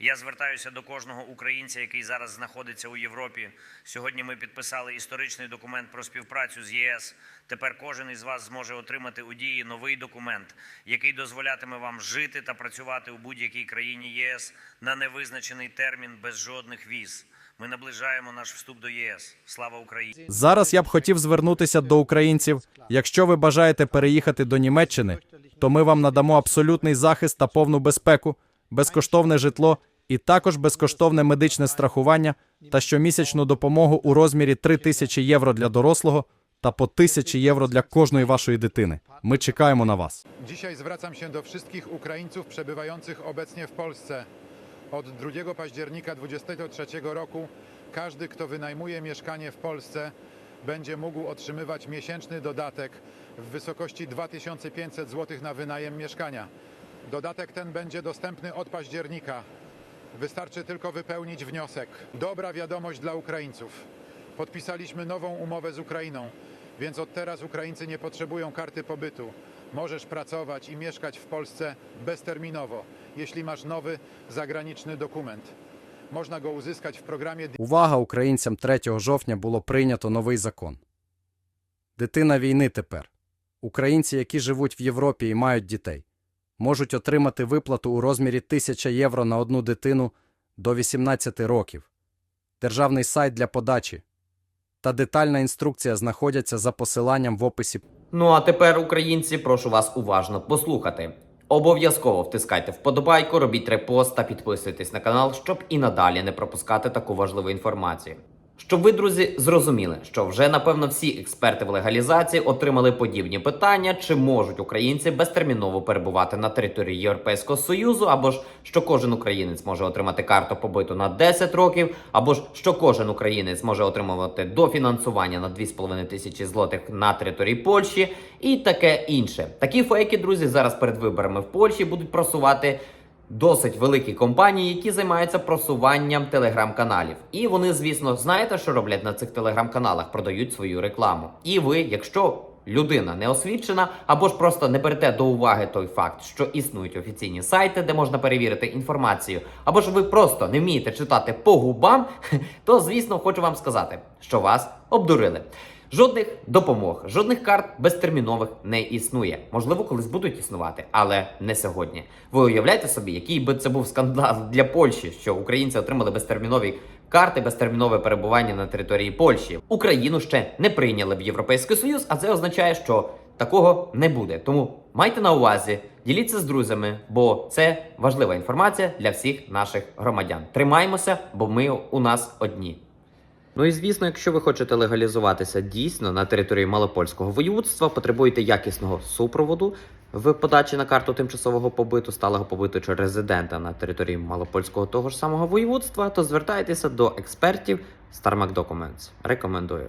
Я звертаюся до кожного українця, який зараз знаходиться у Європі. Сьогодні ми підписали історичний документ про співпрацю з ЄС. Тепер кожен із вас зможе отримати у дії новий документ, який дозволятиме вам жити та працювати у будь-якій країні ЄС на невизначений термін без жодних віз. Ми наближаємо наш вступ до ЄС. Слава Україні! Зараз я б хотів звернутися до українців. Якщо ви бажаєте переїхати до Німеччини, то ми вам надамо абсолютний захист та повну безпеку, безкоштовне житло і також безкоштовне медичне страхування та щомісячну допомогу у розмірі 3 тисячі євро для дорослого та по тисячі євро для кожної вашої дитини. Ми чекаємо на вас. Dzisiaj zwracam się do wszystkich Ukraińców przebywających obecnie w Polsce. Od 2 października 2023 roku każdy, kto wynajmuje mieszkanie w Polsce, będzie mógł otrzymywać miesięczny dodatek w wysokości 2500 zł na wynajem mieszkania. Dodatek ten będzie dostępny od października. Wystarczy tylko wypełnić wniosek. Dobra wiadomość dla Ukraińców. Podpisaliśmy nową umowę z Ukrainą, więc od teraz Ukraińcy nie potrzebują karty pobytu. Możesz pracować i mieszkać w Polsce bezterminowo, jeśli masz nowy zagraniczny dokument. Można go uzyskać w programie Увага українцям 3 жовтня було прийнято новий закон. Дитина війни тепер. Українці, які живуть в Європі і мають дітей, Можуть отримати виплату у розмірі 1000 євро на одну дитину до 18 років. Державний сайт для подачі та детальна інструкція знаходяться за посиланням в описі Ну а тепер, українці, прошу вас уважно послухати. Обов'язково втискайте вподобайку, робіть репост та підписуйтесь на канал, щоб і надалі не пропускати таку важливу інформацію. Щоб ви, друзі, зрозуміли, що вже напевно всі експерти в легалізації отримали подібні питання, чи можуть українці безтерміново перебувати на території Європейського Союзу, або ж що кожен українець може отримати карту побиту на 10 років, або ж що кожен українець може отримувати дофінансування на 2,5 тисячі злотих на території Польщі, і таке інше. Такі фейки, друзі, зараз перед виборами в Польщі будуть просувати досить великі компанії, які займаються просуванням телеграм-каналів. І вони, звісно, знаєте, що роблять на цих телеграм-каналах? Продають свою рекламу. І ви, якщо людина не освічена, або ж просто не берете до уваги той факт, що існують офіційні сайти, де можна перевірити інформацію, або ж ви просто не вмієте читати по губам, то звісно хочу вам сказати, що вас обдурили. Жодних допомог, жодних карт безтермінових не існує. Можливо, колись будуть існувати, але не сьогодні. Ви уявляєте собі, який би це був скандал для Польщі, що українці отримали безтермінові карти, безтермінове перебування на території Польщі. Україну ще не прийняли в Європейський Союз, а це означає, що такого не буде. Тому майте на увазі, діліться з друзями, бо це важлива інформація для всіх наших громадян. Тримаймося, бо ми у нас одні. Ну і звісно, якщо ви хочете легалізуватися дійсно на території малопольського воєводства, потребуєте якісного супроводу в подачі на карту тимчасового побиту, сталого побиту чи резидента на території малопольського того ж самого воєводства, то звертайтеся до експертів Starmac Documents. Рекомендую.